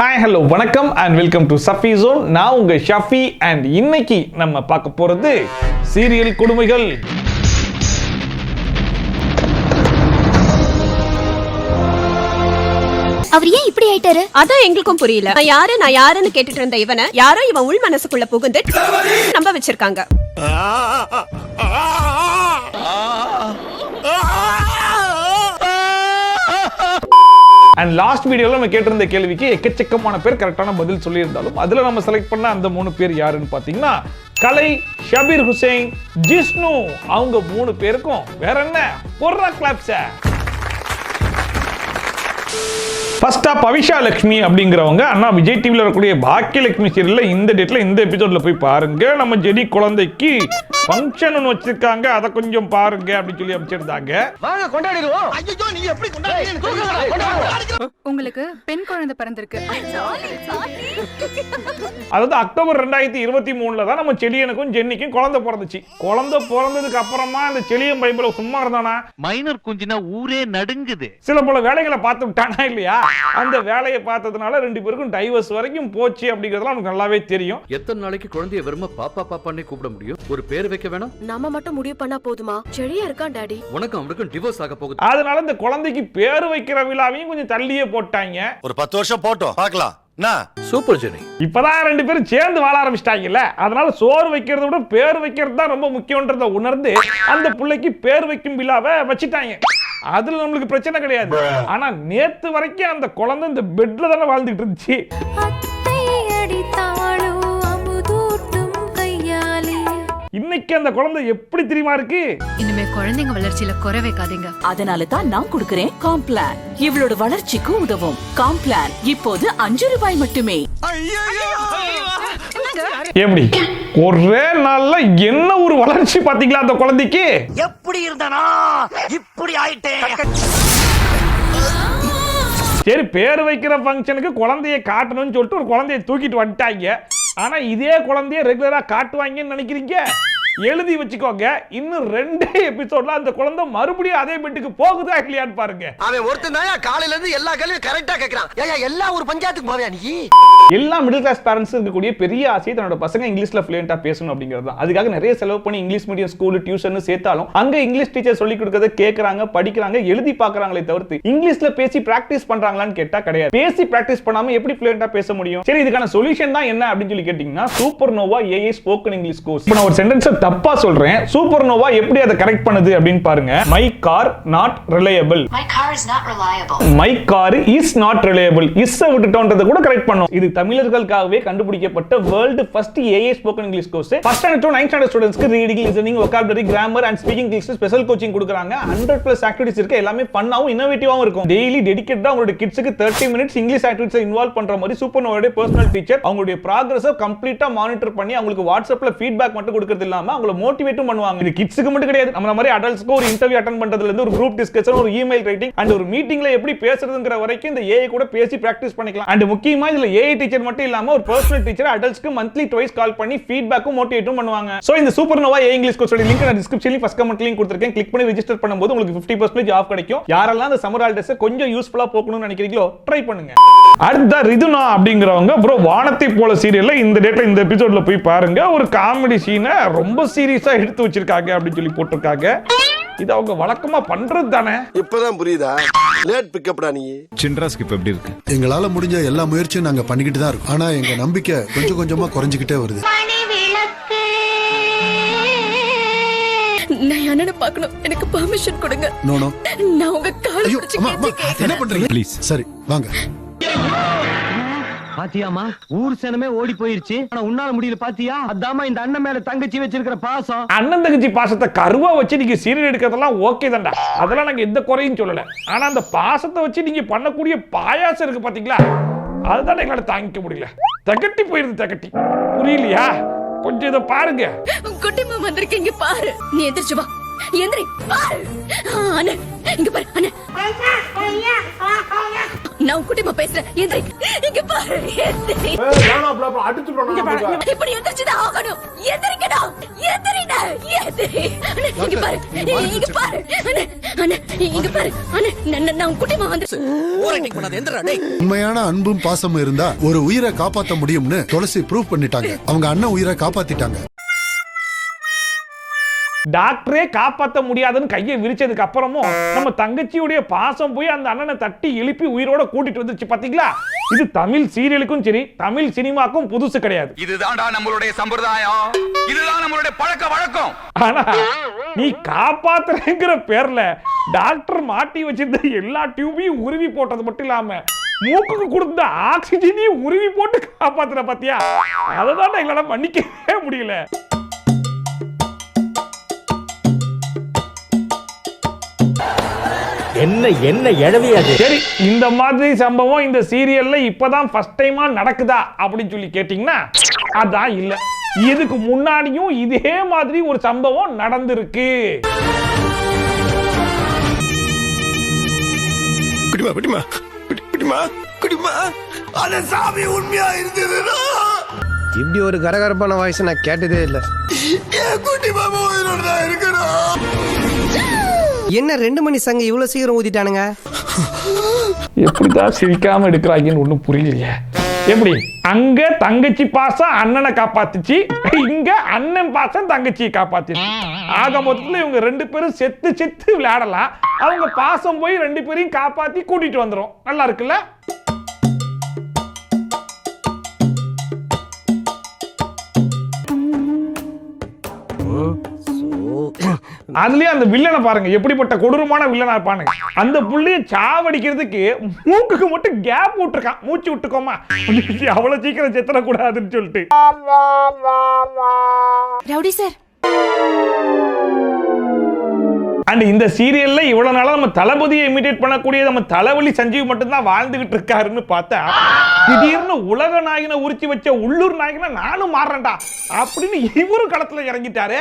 Hi hello வணக்கம் and welcome to Safi zone நான் உங்க ஷஃபி அண்ட் இன்னைக்கு நம்ம பார்க்க போறது சீரியல் கொடுமைகள் அவர் ஏன் இப்படி ஆயிட்டாரு அதான் எங்களுக்கும் புரியல நான் யாரு நான் யாருன்னு கேட்டுட்டு இருந்த இவனை யாரோ இவன் உள் மனசுக்குள்ள புகுந்து நம்ப வச்சிருக்காங்க அண்ட் லாஸ்ட் வீடியோவில் நம்ம கேட்டிருந்த கேள்விக்கு எக்கச்சக்கமான பேர் கரெக்டான பதில் சொல்லியிருந்தாலும் அதுல நம்ம செலக்ட் பண்ண அந்த மூணு பேர் யாருன்னு பார்த்தீங்கன்னா கலை ஷபீர் ஹுசைன் ஜிஷ்ணு. அவங்க மூணு பேருக்கும் வேற என்ன? பொர்ரா கிளாப்ஸ ஃபர்ஸ்டா பவிஷா லட்சுமி அப்படிங்கிறவங்க அண்ணா விஜய் டிவியில் வரக்கூடிய பாக்கியலட்சுமி சீரியல்ல இந்த டேட்ல இந்த எபிசோட்ல போய் பாருங்க. நம்ம ஜெடி குழந்தைக்கு ஃபங்க்ஷன் ஒன்று வச்சிருக்காங்க. அதை கொஞ்சம் பாருங்க அப்படின்னு சொல்லி அமைச்சிருந்தாங்க வாங்க கொண்டாடிடுவோம். ஐயோ நீ எப்படி கொண்டாடுறீங்க? உங்களுக்கு பெண் குழந்தை பிறந்திருக்கு. அதாவது அக்டோபர் ரெண்டாயிரத்தி இருபத்தி மூணுல தான் நம்ம செடியனுக்கும் ஜென்னிக்கும் குழந்தை பிறந்துச்சு. குழந்தை பிறந்ததுக்கு அப்புறமா அந்த செடியன் பைபிள் சும்மா இருந்தானா? மைனர் குஞ்சுனா ஊரே நடுங்குது. சில பல வேலைகளை பார்த்து விட்டானா இல்லையா? அந்த வேலையை பார்த்ததுனால ரெண்டு பேருக்கும் டைவர்ஸ் வரைக்கும் போச்சு அப்படிங்கிறதுலாம் நமக்கு நல்லாவே தெரியும். எத்தனை நாளைக்கு குழந்தைய வெறும பாப்பா பாப்பான்னே கூப்பிட முடியும்? ஒரு பேர் வைக்க வேணாம்? நாம மட்டும் முடிவு பண்ணா போதுமா? செடியா இருக்கான் டாடி? உனக்கும் அவனுக்கும் டிவோர்ஸ் ஆக போகுது. அதனால இந்த குழந்தைக்கு பேர் வைக்கிற விழாவையும் கொஞ்சம் தள்ளியே போட்டாங்க. ஒரு பத்து வருஷம் போட்டோம். பார்க்கலாம். என்ன? சூப்பர் ஜெனி இப்பதான் ரெண்டு பேரும் சேர்ந்து வாழ ஆரம்பிச்சிட்டாங்கல்ல. அதனால சோறு வைக்கிறத விட பேர் வைக்கிறது தான் ரொம்ப முக்கியன்றத உணர்ந்து அந்த பிள்ளைக்கு பேர் வைக்கும் விழாவை வச்சுட்டாங்க. அதுல நம்மளுக்கு பிரச்சனை கிடையாது. ஆனா நேத்து வரைக்கும் அந்த குழந்தை இந்த பெட்ல தானே வாழ்ந்துட்டு இருந்துச்சு. இன்னைக்கு அந்த குழந்தை எப்படி தெரியுமா இருக்கு? இனிமே குழந்தைங்க வளர்ச்சியில குறை வைக்காதீங்க அதனால தான் நான் கொடுக்கிறேன் காம்ப்ளான். இவளோட வளர்ச்சிக்கு உதவும். காம்ப்ளான். இப்போது அஞ்சு ரூபாய் மட்டுமே. எப்படி ஒரே நாள்ல என்ன ஒரு வளர்ச்சி பாத்தீங்களா அந்த குழந்தைக்கு? எப்படி இருந்தனா? இப்படி ஆயிட்டேன். சரி பேர் வைக்கிற ஃபங்க்ஷனுக்கு குழந்தைய காட்டணும்னு சொல்லிட்டு ஒரு குழந்தைய தூக்கிட்டு வந்துட்டாங்க. ஆனா இதே குழந்தைய ரெகுலரா காட்டுவாங்கன்னு நினைக்கிறீங்க? எழுதி வச்சுக்கோங்க. இன்னும் ரெண்டே எபிசோட்ல அந்த குழந்தை மறுபடியும் அதே பெட்டுக்கு போகுதா இல்லையான்னு பாருங்க. அவன் ஒருத்தன் தான் காலையில இருந்து எல்லா கேள்வியும் கரெக்டா கேக்குறான். ஏயா எல்லா ஒரு பஞ்சாயத்துக்கு போவியா நீ? எல்லா மிடில் கிளாஸ் பேரண்ட்ஸ் இருக்கக்கூடிய பெரிய ஆசை தன்னோட பசங்க இங்கிலீஷ்ல ஃப்ளூயண்டா பேசணும் அப்படிங்கிறது தான். அதுக்காக நிறைய செலவு பண்ணி இங்கிலீஷ் மீடியம் ஸ்கூல் டியூஷன் சேர்த்தாலும் அங்க இங்கிலீஷ் டீச்சர் சொல்லி கொடுக்கறத கேக்குறாங்க படிக்கிறாங்க எழுதி பாக்குறாங்களே தவிர்த்து இங்கிலீஷ்ல பேசி பிராக்டிஸ் பண்றாங்களான்னு கேட்டா கிடையாது. பேசி பிராக்டிஸ் பண்ணாம எப்படி ஃப்ளூயண்டா பேச முடியும்? சரி இதுக்கான சொல்யூஷன் தான் என்ன அப்படின்னு சொல்லி கேட்டீங்கன்னா super nova AI spoken English course நான் ஒரு சென்டென்ஸ் தப்பா சொல்றேன். சூப்பர் நோவா எப்படி அதை கரெக்ட் பண்ணுது அப்படின்னு பாருங்க. My car not reliable. My car is not reliable is விட்டுட்டோன்றத கூட கரெக்ட் பண்ணும். இது தமிழர்களுக்காகவே கண்டுபிடிக்கப்பட்ட world first AA spoken English course first standard to ninth standard ஸ்டூடெண்ட்ஸ்க்கு reading listening vocabulary grammar and speaking English special coaching கொடுக்குறாங்க. Hundred plus activities இருக்கு. எல்லாமே பண்ணாவும் இன்னோவேட்டிவாவும் இருக்கும். டெய்லி டெடிகேட்டா உங்களுடைய கிட்ஸுக்கு thirty minutes English activities involve பண்ற மாதிரி சூப்பர் நோவோட பர்சனல் டீச்சர் அவங்களுடைய ப்ராக்ரஸை கம்ப்ளீட்டா மானிட்டர் பண்ணி அவங்களுக்கு வாட்ஸ்அப்ல ஃபீட்பேக் மட்டும் கொடுக்கறது இல்லாம அவங்கள மோட்டிவேட்டும் பண்ணுவாங்க. இது கிட்ஸுக்கு மட்டும் கிடையாது. நம்ம மாதிரி அடல்ட்ஸ்க்கு ஒரு இன்டர்வியூ அட்டன் பண்றதுல இருந்து ஒரு குரூப் டிஸ்கஷன் ஒரு இமெயில் ரைட்டிங் அண்ட் ஒரு மீட்டிங்ல எப்படி பேசுறதுங்கிற வரைக்கும் இந்த ஏஐ கூட பேசி பிராக்டிஸ் பண்ணிக்கலாம். அண்ட் முக்கியமா இதுல ஏஐ டீச்சர் மட்டும் இல்லாம ஒரு பர்சனல் டீச்சர் அடல்ட்ஸ்க்கு மந்த்லி ட்வைஸ் கால் பண்ணி ஃபீட்பேக்கும் மோட்டிவேட்டும் பண்ணுவாங்க. சோ இந்த சூப்பர் நோவா ஏ இங்கிலீஷ் கோர்ஸோட லிங்க் நான் டிஸ்கிரிப்ஷன்ல ஃபர்ஸ்ட் கமெண்ட் லிங்க் கொடுத்துருக்கேன். கிளிக் பண்ணி ரெஜிஸ்டர் பண்ணும்போது உங்களுக்கு 50% பர்சன்டேஜ் ஆஃப் கிடைக்கும். யாரெல்லாம் அந்த சம்மர் ஹாலிடேஸ் கொஞ்சம் யூஸ்ஃபுல்லா போகணும்னு நினைக்கிறீங்களோ ட்ரை பண்ணுங்க. அடுத்த ரிதுனா அப்படிங்கிறவங்க ப்ரோ வானத்தை போல சீரியல்ல இந்த டேட்ல இந்த எபிசோட்ல போய் பாருங்க. ஒரு காமெடி சீனை ரொம்ப சீரியஸா எடுத்து வச்சிருக்காங்க அப்படின்னு சொல்லி போட்டிருக்காங்க. இது அவங்க வழக்கமா பண்றது தானே? இப்பதான் புரியுதா? லேட் பிக்கப்டா நீ? சின்ராஸ்க்கு இப்ப எப்படி இருக்கு? எங்களால முடிஞ்ச எல்லா முயற்சியும் நாங்க பண்ணிக்கிட்டு தான் இருக்கோம். ஆனா எங்க நம்பிக்கை கொஞ்சம் கொஞ்சமா குறைஞ்சுக்கிட்டே வருது. நான் அண்ணனை பார்க்கணும். எனக்கு பெர்மிஷன் கொடுங்க. நோனோ நான் உங்க கால் என்ன பண்றீங்க? ப்ளீஸ் சரி வாங்க. பாத்தியாமா ஊர் சனமே ஓடி போயிருச்சு. ஆனா உன்னால முடியல பாத்தியா? அதாம்மா இந்த அண்ணன் மேல தங்கச்சி வச்சிருக்கிற பாசம். அண்ணன் தங்கச்சி பாசத்தை கருவா வச்சு நீங்க சீரியல் எடுக்கிறதெல்லாம் ஓகே தான்டா. அதெல்லாம் நாங்க எந்த குறையும் சொல்லல. ஆனா அந்த பாசத்தை வச்சு நீங்க பண்ணக்கூடிய பாயாசம் இருக்கு பாத்தீங்களா? அதுதான் எங்களால தாங்கிக்க முடியல. தகட்டி போயிருது தகட்டி. புரியலையா? கொஞ்சம் இதை பாருங்க. குட்டிமா வந்திருக்கீங்க பாரு. நீ எந்திரிச்சு வா. எந்திரி பாரு. அண்ணே இங்க பாரு அண்ணே. நான் குட்டிமா பேசுறேன். இங்க பாரு இப்படி எந்திரிச்சுதான் ஆகணும். எந்திரிக்கடா எந்திரிடா எந்திரி. இங்க பாரு. இங்க பாரு. அண்ணே அண்ணே இங்க பாரு. அண்ணே நான் நான் குட்டிமா வந்து உண்மையான அன்பும் பாசமும் இருந்தா ஒரு உயிரை காப்பாத்த முடியும்னு துளசி ப்ரூவ் பண்ணிட்டாங்க. அவங்க அண்ணன் உயிரை காப்பாத்திட்டாங்க. டாக்டரே காப்பாத்த முடியாதுன்னு கையை விரிச்சதுக்கு அப்புறமும் நம்ம தங்கச்சியுடைய பாசம் போய் அந்த அண்ணனை தட்டி எழுப்பி உயிரோட கூட்டிட்டு வந்துச்சு பாத்தீங்களா? இது தமிழ் சீரியலுக்கும் சரி தமிழ் சினிமாக்கும் புதுசு கிடையாது. இதுதான்டா நம்மளுடைய சம்பிரதாயம். இதுதான் நம்மளுடைய பழக்க வழக்கம். ஆனா நீ காப்பாத்துறேங்கிற பேர்ல டாக்டர் மாட்டி வச்சிருந்த எல்லா டியூபையும் உருவி போட்டது மட்டும் இல்லாம மூக்குக்கு கொடுத்த ஆக்சிஜனையும் உருவி போட்டு காப்பாத்துற பாத்தியா? அதை தான் எங்களால மன்னிக்கவே முடியல. என்ன என்ன எழவி அது? சரி இந்த மாதிரி சம்பவம் இந்த சீரியல்ல இப்பதான் ஃபர்ஸ்ட் டைமா நடக்குதா அப்படின்னு சொல்லி கேட்டீங்கன்னா அதான் இல்ல. இதுக்கு முன்னாடியும் இதே மாதிரி ஒரு சம்பவம் நடந்திருக்கு. குடிமா குடிமா குடி- குடிமா குடிமா அந்த சாமி உண்மையா இருந்ததுன்னா இப்படி ஒரு கரகரப்பான வாய்ஸ் நான் கேட்டதே இல்ல. என் குட்டி மாமா உயிரோட தான் இருக்கணும் என்ன ரெண்டு மணி சங்க இவ்வளவு சீக்கிரம் ஊதிட்டானுங்க? எப்படிதான் சிரிக்காம எடுக்கிறாங்கன்னு ஒண்ணும் புரியலையே. எப்படி? அங்க தங்கச்சி பாசம் அண்ணனை காப்பாத்துச்சு. இங்க அண்ணன் பாசம் தங்கச்சியை காப்பாத்துச்சு ஆக மொத்தத்துல இவங்க ரெண்டு பேரும் செத்து செத்து விளையாடலாம். அவங்க பாசம் போய் ரெண்டு பேரையும் காப்பாத்தி கூட்டிட்டு வந்துரும். நல்லா இருக்குல்ல? அதுலயே அந்த வில்லனை பாருங்க எப்படிப்பட்ட கொடூரமான வில்லனா இருப்பானுங்க அந்த புள்ளைய சாவடிக்கிறதுக்கு மூக்குக்கு மட்டும் கேப் விட்டுருக்கான். மூச்சு விட்டுக்கோமா. அவ்வளவு சீக்கிரம் செத்துறக்கூடாதுன்னு சொல்லிட்டு. Rowdy sir. அண்ட் இந்த சீரியல்ல இவ்வளவு நாளா நம்ம தளபதியை இமிடேட் பண்ணக்கூடிய நம்ம தலைவலி சஞ்சீவ் மட்டும்தான் வாழ்ந்துகிட்டு இருக்காருன்னு பார்த்தா திடீர்னு உலக நாயகனை உரிச்சு வச்ச உள்ளூர் நாயகனை நானும் மாறுறேன்டா அப்படின்னு இவரும் களத்துல இறங்கிட்டாரு.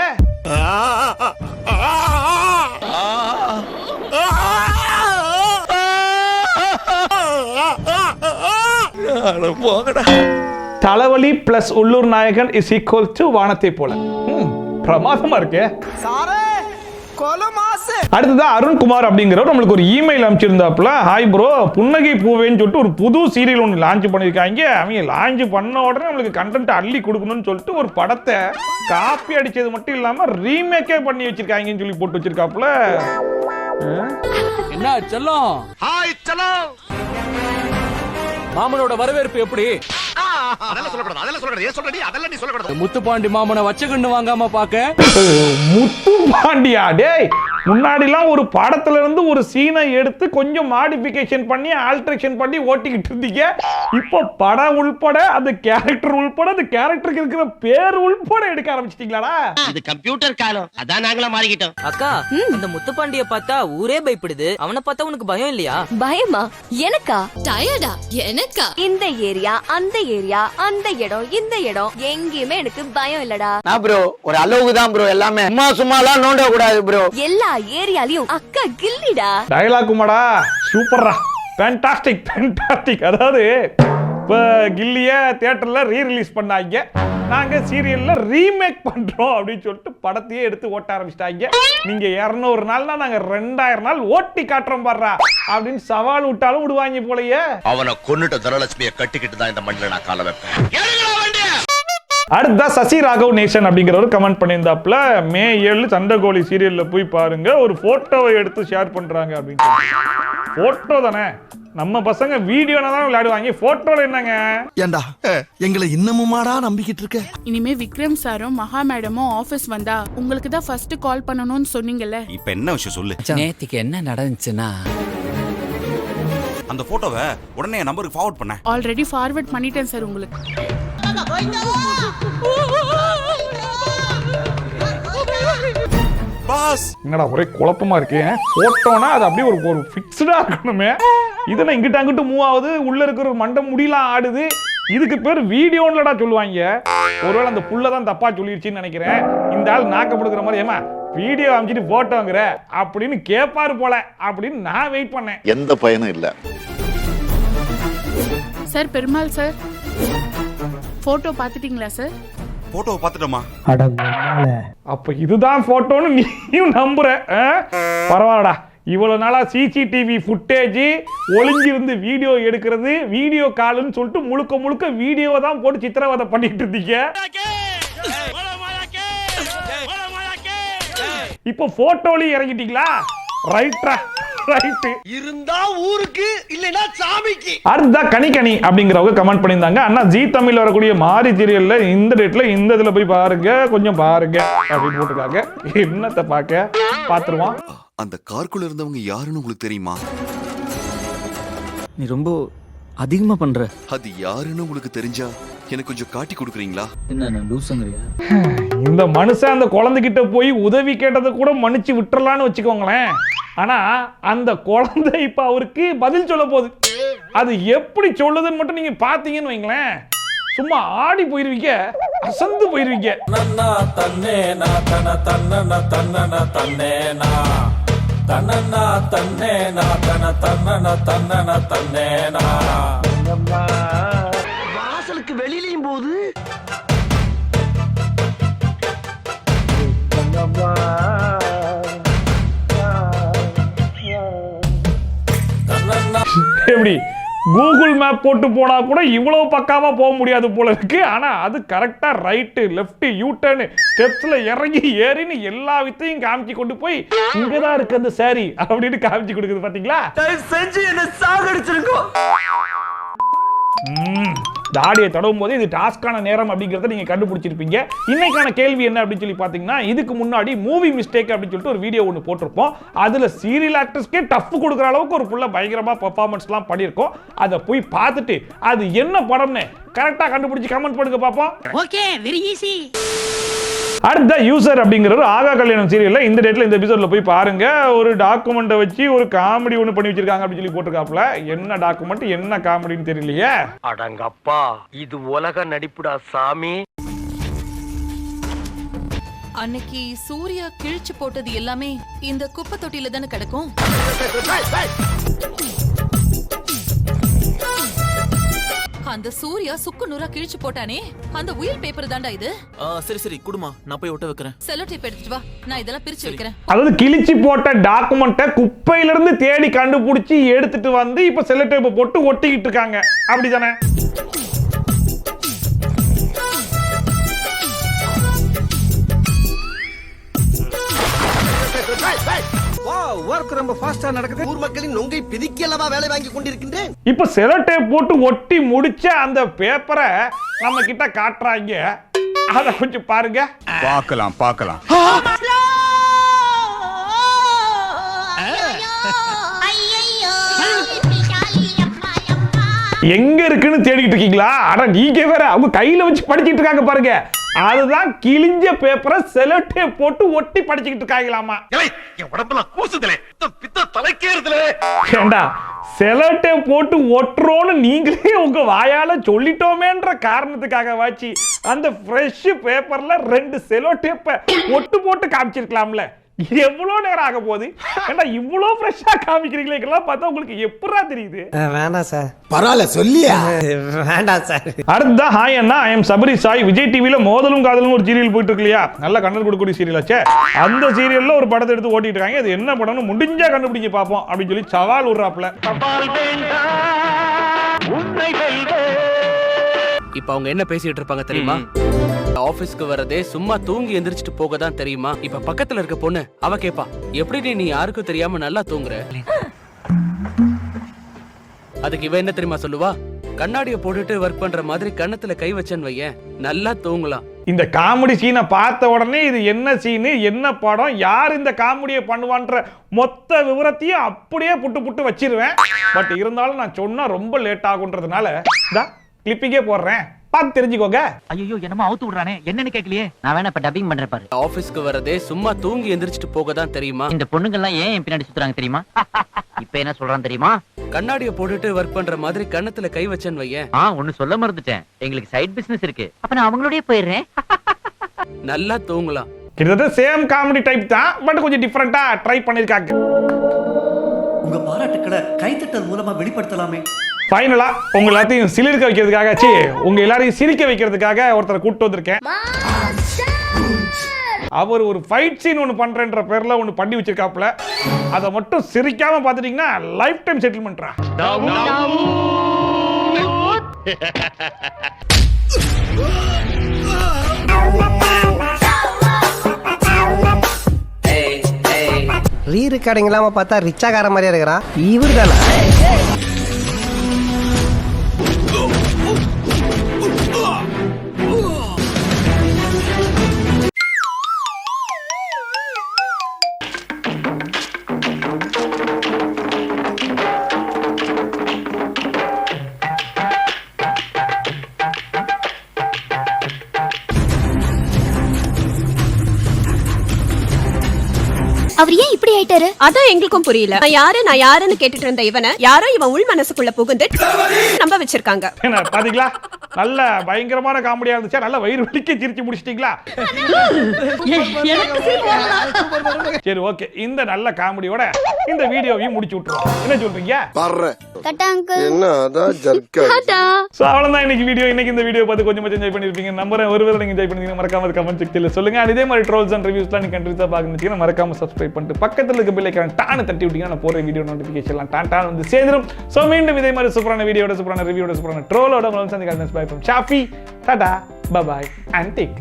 தலைவலி பிளஸ் உள்ளூர் நாயகன் இஸ் ஈக்குவல் டு வானத்தை போல. ம், பிரமாதமா இருக்கே. அடுத்ததா அருண்குமார் அப்படிங்கிறவர் நம்மளுக்கு ஒரு இமெயில் அனுப்பிச்சிருந்தாப்புல. ஹாய் ப்ரோ புன்னகை பூவேன்னு சொல்லிட்டு ஒரு புது சீரியல் ஒன்று லான்ச் பண்ணியிருக்காங்க. அவங்க லான்ச் பண்ண உடனே நம்மளுக்கு கண்டென்ட் அள்ளி கொடுக்கணும்னு சொல்லிட்டு ஒரு படத்தை காப்பி அடிச்சது மட்டும் இல்லாம ரீமேக்கே பண்ணி வச்சிருக்காங்கன்னு சொல்லி போட்டு வச்சிருக்காப்புல. என்ன செல்லம்? ஹாய் சலோ மாமனோட வரவேற்பு எப்படி? அதெல்லாம் சொல்லக்கூடாது அதெல்லாம் சொல்லக்கூடாது. ஏன் சொல்றடி அதெல்லாம் நீ சொல்லக்கூடாது. முத்துப்பாண்டி மாமனை வச்ச கண்ணு வாங்காம பாக்க முத்து பாண்டியா டேய் முன்னாடிலாம் ஒரு படத்துல இருந்து ஒரு சீனை எடுத்து கொஞ்சம் மாடிஃபிகேஷன் பண்ணி ஆல்ட்ரேஷன் பண்ணி ஓட்டிக்கிட்டு இருந்தீங்க. இப்போ படம் உள்பட அந்த கேரக்டர் உள்பட அந்த கேரக்டருக்கு இருக்கிற பேர் உள்பட எடுக்க ஆரம்பிச்சிட்டீங்களாடா? இது கம்ப்யூட்டர் காலம். அதான் நாங்களா மாறிக்கிட்டோம். அக்கா இந்த முத்துப்பாண்டிய பார்த்தா ஊரே பயப்படுது. அவனை பார்த்தா உனக்கு பயம் இல்லையா? பயமா? எனக்கா? டயர்டா? எனக்கா? இந்த ஏரியா அந்த ஏரியா அந்த இடம் இந்த இடம். எங்கேயுமே எனக்கு பயம் இல்லடா. ப்ரோ ஒரு அளவுக்கு தான் ப்ரோ எல்லாமே. சும்மா சும்மாலாம் நோண்ட கூடாது ப்ரோ எல்லா ஏரியாலயும் அக்கா கில்லிடா. டயலாக் சூப்பர்ரா. ஃபேண்டாஸ்டிக் ஃபேண்டாஸ்டிக் அதாவது இப்போ கில்லிய தியேட்டரில் ரீ ரிலீஸ் பண்ணாங்க. நாங்கள் சீரியலில் ரீமேக் பண்ணுறோம் அப்படின்னு சொல்லிட்டு படத்தையே எடுத்து ஓட்ட ஆரம்பிச்சிட்டாங்க. நீங்கள் இரநூறு நாள்னா நாங்கள் ரெண்டாயிரம் நாள் ஓட்டி காட்டுறோம் பாடுறா அப்படின்னு சவால் விட்டாலும் விடுவாங்க போலயே. அவனை கொன்னுட்ட தனலட்சுமியை கட்டிக்கிட்டு தான் இந்த மண்ணில் நான் கால வைப்பேன். அடுத்ததா சசி ராகவ் நேஷன் அப்படிங்கிறவர் கமெண்ட் பண்ணியிருந்தாப்புல மே ஏழு சண்டைகோழி சீரியல்ல போய் பாருங்க ஒரு போட்டோவை எடுத்து ஷேர் பண்றாங்க அப்படின்னு போட்டோ தானே? நம்ம பசங்க வீடியோனா தான் விளையாடுவாங்க. போட்டோல என்னங்க? ஏண்டா? எங்களை இன்னமுமாடா நம்பிக்கிட்டு இருக்க? இனிமே விக்ரம் சாரும் மகா மேடமும் ஆபீஸ் வந்தா உங்களுக்கு தான் ஃபர்ஸ்ட் கால் பண்ணணும்னு சொன்னீங்கல்ல? இப்ப என்ன விஷயம் சொல்லு? நேத்திக்கு என்ன நடந்துச்சுன்னா? அந்த போட்டோவை உடனே என் நம்பருக்கு ஃபார்வர்ட் பண்ண ஆல்ரெடி ஃபார்வர்ட் பண்ணிட்டேன் சார் உங்களுக்கு. பாஸ். என்னடா ஒரே குழப்பமா இருக்கு? போட்டோனா அது அப்படியே ஒரு ஒரு ஃபிக்ஸ்டா இருக்கணுமே. இதெல்லாம் இங்கிட்ட அங்கிட்டு மூவ் ஆகுது. உள்ள இருக்கிற ஒரு மண்டம் முடியலாம் ஆடுது. இதுக்கு பேர் வீடியோன்லடா சொல்லுவாங்க. ஒருவேளை அந்த புள்ள தான் தப்பா சொல்லிருச்சுன்னு நினைக்கிறேன். இந்த ஆள் நாக்கப்படுக்கிற மாதிரி ஏமா வீடியோ அமைச்சிட்டு போட்டோங்கிற. அப்படின்னு கேட்பாரு போல. அப்படின்னு நான் வெயிட் பண்ணேன். எந்த பயனும் இல்ல. Sir Perumal sir. போட்டோ பார்த்துட்டீங்களா சார் போட்டோவை பார்த்துட்டோமா? அப்ப இதுதான் போட்டோன்னு நீயும் நம்புற ஆ? பரவாயில்லடா. இவ்வளவு நாளா சிசிடிவி ஃபுட்டேஜ் ஒளிஞ்சிருந்து வீடியோ எடுக்கிறது வீடியோ கால்னு சொல்லிட்டு முழுக்க முழுக்க வீடியோவை தான் போட்டு சித்திரவதை பண்ணிட்டு இருந்தீங்க. இப்போ போட்டோலயும் இறங்கிட்டீங்களா? ரைட்டு இருந்தா ஊருக்கு இல்லைன்னா சாமிக்கு. அடுத்ததா கனிகனி அப்படிங்கிறவங்க கமெண்ட் பண்ணியிருந்தாங்க. அண்ணா ஜி தமிழ்ல வரக்கூடிய மாரி சீரியல்ல இந்த டேட்ல இந்த இதுல போய் பாருங்க கொஞ்சம் பாருங்க அப்படின்னு போட்டிருக்காங்க. என்னத்தை பார்க்க? பார்த்துருவோம். அந்த கார்க்குள்ள இருந்தவங்க யாருன்னு உங்களுக்கு தெரியுமா? நீ ரொம்ப அதிகமா பண்ற. அது யாருன்னு உங்களுக்கு தெரிஞ்சா எனக்கு கொஞ்சம் காட்டி கொடுக்குறீங்களா? என்ன லூசங்கறியா இந்த மனுஷன் அந்த குழந்தைகிட்ட போய் உதவி கேட்டதை கூட மன்னிச்சு விட்டுறலான்னு வச்சுக்கோங்களேன். ஆனா அந்த குழந்தை இப்ப அவருக்கு பதில் சொல்ல போகுது. அது எப்படி சொல்லுதுன்னு மட்டும் நீங்க பாத்தீங்கன்னு வைங்களேன். சும்மா ஆடி போயிருவீங்க அசந்து போயிருவீங்க. வாசலுக்கு வெளியிலயும் போகுது. எப்படி? கூகுள் மேப் போட்டு போனா கூட இவ்வளவு பக்காவா போக முடியாது போல இருக்கு. ஆனா அது கரெக்டா ரைட்டு லெஃப்ட் யூ டர்ன் ஸ்டெப்ஸ்ல இறங்கி ஏறின்னு எல்லா வித்தையும் காமிச்சு கொண்டு போய் இங்கதான் இருக்கு அந்த சாரி அப்படின்னு காமிச்சு கொடுக்குது பாத்தீங்களா? செஞ்சு என்ன சாகடிச்சிருக்கோம் தாடியை தடவும் போது இது டாஸ்கான நேரம் அப்படிங்கிறத நீங்க கண்டுபிடிச்சிருப்பீங்க. இன்னைக்கான கேள்வி என்ன அப்படின்னு சொல்லி பாத்தீங்கன்னா இதுக்கு முன்னாடி மூவி மிஸ்டேக் அப்படின்னு சொல்லிட்டு ஒரு வீடியோ ஒன்று போட்டிருப்போம். அதுல சீரியல் ஆக்டர்ஸ்க்கே டஃப் கொடுக்குற அளவுக்கு ஒரு புள்ள பயங்கரமா பெர்ஃபார்மன்ஸ்லாம் பண்ணியிருக்கோம். அதை போய் பார்த்துட்டு அது என்ன படம்னு கரெக்டா கண்டுபிடிச்சு கமெண்ட் பண்ணுங்க பார்ப்போம் ஓகே வெரி ஈஸி அடுத்த யூசர் அப்படிங்கிறது ஆகா கல்யாணம் சீரியல்ல இந்த டேட்ல இந்த எபிசோட்ல போய் பாருங்க ஒரு டாக்குமெண்ட்டை வச்சு ஒரு காமெடி ஒன்று பண்ணி வச்சிருக்காங்க அப்படின்னு சொல்லி போட்டிருக்காப்ல என்ன டாக்குமெண்ட் என்ன காமெடின்னு தெரியலையே அடங்கப்பா இது உலக நடிப்புடா சாமி அன்னைக்கு சூர்யா கிழிச்சு போட்டது எல்லாமே இந்த குப்பை தொட்டில தானே கிடக்கும் அந்த சூர்யா சுக்கு நூறா கிழிச்சு போட்டானே? அந்த உயில் பேப்பர் தாண்டா இது. சரி சரி குடுமா. நான் போய் ஒட்ட வைக்கிறேன். செலோ டேப் எடுத்துட்டு வா. நான் இதெல்லாம் பிரிச்சு வைக்கிறேன். அதாவது கிழிச்சு போட்ட டாக்குமெண்ட்டை குப்பையில இருந்து தேடி கண்டுபிடிச்சி எடுத்துட்டு வந்து இப்ப செல்லட்டேப்பை போட்டு ஒட்டிக்கிட்டு இருக்காங்க. அப்படிதானே? ஒர்க் ரொம்ப ஃபாஸ்டா நடக்குது. ஊர் மக்களின் நொங்கை பிதிக்கலவா வேலை வாங்கி கொண்டிருக்கின்றேன். இப்ப செலோடேப் போட்டு ஒட்டி முடிச்ச அந்த பேப்பரை நம்ம கிட்ட காட்டுறாங்க. அதை கொஞ்சம் பாருங்க. பார்க்கலாம் பார்க்கலாம். எங்க இருக்குன்னு தேடிட்டு இருக்கீங்களா? அட நீங்க வேற அவங்க கையில வச்சு படிச்சிட்டு இருக்காங்க பாருங்க. அதுதான் கிழிஞ்ச பேப்பரை செலோடேப் போட்டு ஒட்டி படிச்சுக்கிட்டு இருக்காங்களாமா? என் உடம்பெல்லாம் கூசுதலே. பித்த தலைக்கேறுதலே. ஏண்டா செலட்டை போட்டு ஒட்டுறோன்னு நீங்களே உங்க வாயால சொல்லிட்டோமேன்ற காரணத்துக்காக வாச்சி அந்த ஃப்ரெஷ் பேப்பர்ல ரெண்டு செலோ டேப்பை ஒட்டு போட்டு காமிச்சிருக்கலாம்ல. எவ்வளோ நேரம் ஆக போகுது? ஏண்டா இவ்வளோ ஃப்ரெஷ்ஷாக காமிக்கிறீங்களே? இதெல்லாம் பார்த்தா உங்களுக்கு எப்படா தெரியுது? வேண்டாம் சார் பரவாயில்ல சொல்லியா? வேண்டாம் சார் அடுத்ததா ஹாய் அண்ணா ஐ எம் சபரி சாய் விஜய் டிவில மோதலும் காதலும் ஒரு சீரியல் போயிட்டு இருக்கு இல்லையா? நல்ல கொடுக்கக்கூடிய சீரியல் ஆச்சே. அந்த சீரியல்ல ஒரு படத்தை எடுத்து ஓட்டிட்டு இருக்காங்க. அது என்ன படம்னு முடிஞ்சா கண்டுபிடிக்க பார்ப்போம் அப்படின்னு சொல்லி சவால் விடுறாப்ல இப்ப அவங்க என்ன பேசிட்டு இருப்பாங்க தெரியுமா? ஆபீஸ்க்கு வரதே சும்மா தூங்கி எந்திரிச்சிட்டு போக தான் தெரியுமா? இப்ப பக்கத்துல இருக்க பொண்ணு அவ கேப்பா எப்படி நீ யாருக்கும் தெரியாம நல்லா தூங்குற? அதுக்கு இவ என்ன தெரியுமா சொல்லுவா? கண்ணாடிய போட்டுட்டு ஒர்க் பண்ற மாதிரி கண்ணத்துல கை வச்சேன்னு வையேன் நல்லா தூங்கலாம். இந்த காமெடி சீனை பார்த்த உடனே இது என்ன சீனு என்ன படம் யார் இந்த காமெடியை பண்ணுவான்ற மொத்த விவரத்தையும் அப்படியே புட்டு புட்டு வச்சிருவேன். பட் இருந்தாலும் நான் சொன்னா ரொம்ப லேட் ஆகுன்றதுனால தான் கிளிப்பிங்கே போடுறேன். பார்த்து தெரிஞ்சுக்கோங்க. ஐயோ என்னமோ அவுத்து விடுறானே. என்னன்னு கேட்கலையே? நான் வேணா இப்ப டப்பிங் பண்றேன் பாரு. ஆபீஸ்க்கு வரதே சும்மா தூங்கி எந்திரிச்சிட்டு போக தான் தெரியுமா? இந்த பொண்ணுங்க எல்லாம் ஏன் என் பின்னாடி சுத்துறாங்க தெரியுமா? இப்ப என்ன சொல்றான் தெரியுமா? கண்ணாடிய போட்டுட்டு ஒர்க் பண்ற மாதிரி கண்ணத்துல கை வச்சேன்னு வையேன். ஆ ஒண்ணு சொல்ல மறந்துட்டேன். எங்களுக்கு சைடு பிசினஸ் இருக்கு. அப்ப நான் அவங்களோடய போயிடுறேன். நல்லா தூங்கலாம். கிட்டத்தட்ட சேம் காமெடி டைப் தான் பட் கொஞ்சம் டிஃப்ரெண்டா ட்ரை பண்ணிருக்காங்க உங்க பாராட்டுக்களை கைத்தட்டல் மூலமா வெளிப்படுத்தலாமே. ஃபைனலா உங்க எல்லாத்தையும் சிலிர்க்க வைக்கிறதுக்காக சி உங்க எல்லாரையும் சிரிக்க வைக்கிறதுக்காக ஒருத்தரை கூட்டு வந்திருக்கேன். அவர் ஒரு ஃபைட் சீன் ஒன்று பண்றேன்ற பேர்ல ஒன்று பண்ணி வச்சிருக்காப்ல அதை மட்டும் சிரிக்காம பார்த்துட்டீங்கன்னா லைஃப் டைம் செட்டில்மெண்ட்ரா ரீ ரெக்கார்டிங் இல்லாம பார்த்தா ரிச்சாகார மாதிரியா இருக்கிறான். இவர் தானே அவர் ஏன் இப்படி ஆயிட்டாரு? அதான் எங்களுக்கும் புரியல. நான் யாரு? நான் யாருன்னு கேட்டுட்டு இருந்த இவனை யாரோ இவன் உள் மனசுக்குள்ள புகுந்து நம்ப வச்சிருக்காங்க. என்ன பாத்தீங்களா? நல்ல பயங்கரமான காமெடியா இருந்துச்சா? நல்ல வயிறு வலிக்க சிரிச்சு முடிச்சிட்டீங்களா? சரி ஓகே. இந்த நல்ல காமெடியோட இந்த வீடியோவையும் முடிச்சு விட்டுருவோம். என்ன சொல்றீங்க? என்ன அதான் ஜர்க்கா சோ அவ்வளவுதான். இன்னைக்கு வீடியோ இன்னைக்கு இந்த வீடியோ பார்த்து கொஞ்சம் என்ஜாய் பண்ணிருப்பீங்க. நம்புறேன். நீங்க என்ஜாய் பண்ணீங்க மறக்காம கமெண்ட் செக்ஷன்ல சொல்லுங்க. And இதே மாதிரி ட்ரோல்ஸ் அண்ட் ரிவ்யூஸ்லாம் நீங்க கண்டிப்பா பார்க்கணும் மறக்காம சப்ஸ்கிரைப் பண்ணிட்டு பக்கத்தில் இருக்க பில்லை டானு தட்டி விட்டீங்கன்னா நான் போகிற வீடியோ நோட்டிஃபிகேஷன்லாம் டான் டான் வந்து சேர்ந்துரும் ஸோ மீண்டும் இதே மாதிரி சூப்பரான வீடியோட சூப்பரான ரிவியூட சூப்பரான ட்ரோலோட உங்களை சந்திக்கிறேன். பை ஃப்ரம் ஷாஃபி டாடா பபாய் அண்ட் டேக்